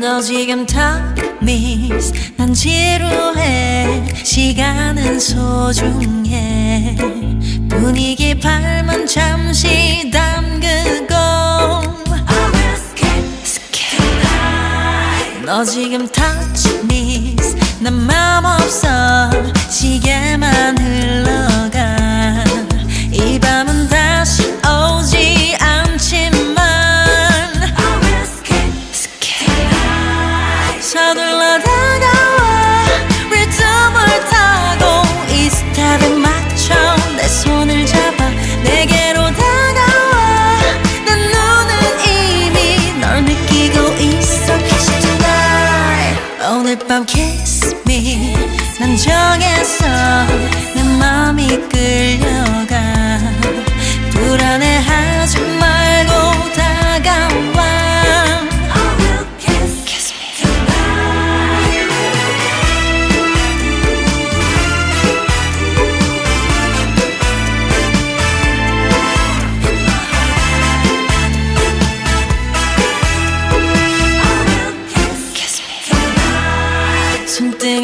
너 지금 다 미스. 난 지루해. 시간은 소중해. 분위기 발만 잠시 담그고. 너 지금 touch me 난 맘 없어. 시계만 흘러 오늘 밤 kiss me. 난 정했어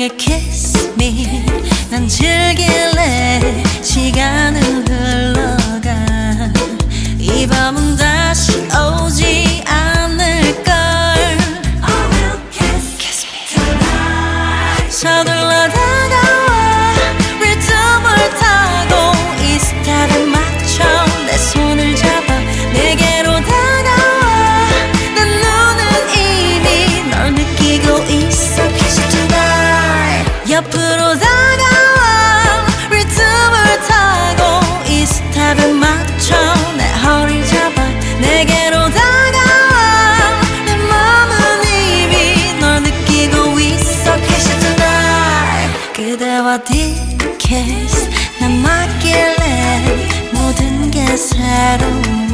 손등에 kiss me 옆으로 다가와 리듬을 타고 이 스텝에 맞춰 내 허리 잡아 내게로 다가와 내 맘은 이미 널 느끼고 있어 Kiss me tonight. 그대와 딥 kiss 난 맞길래 모든 게 새로워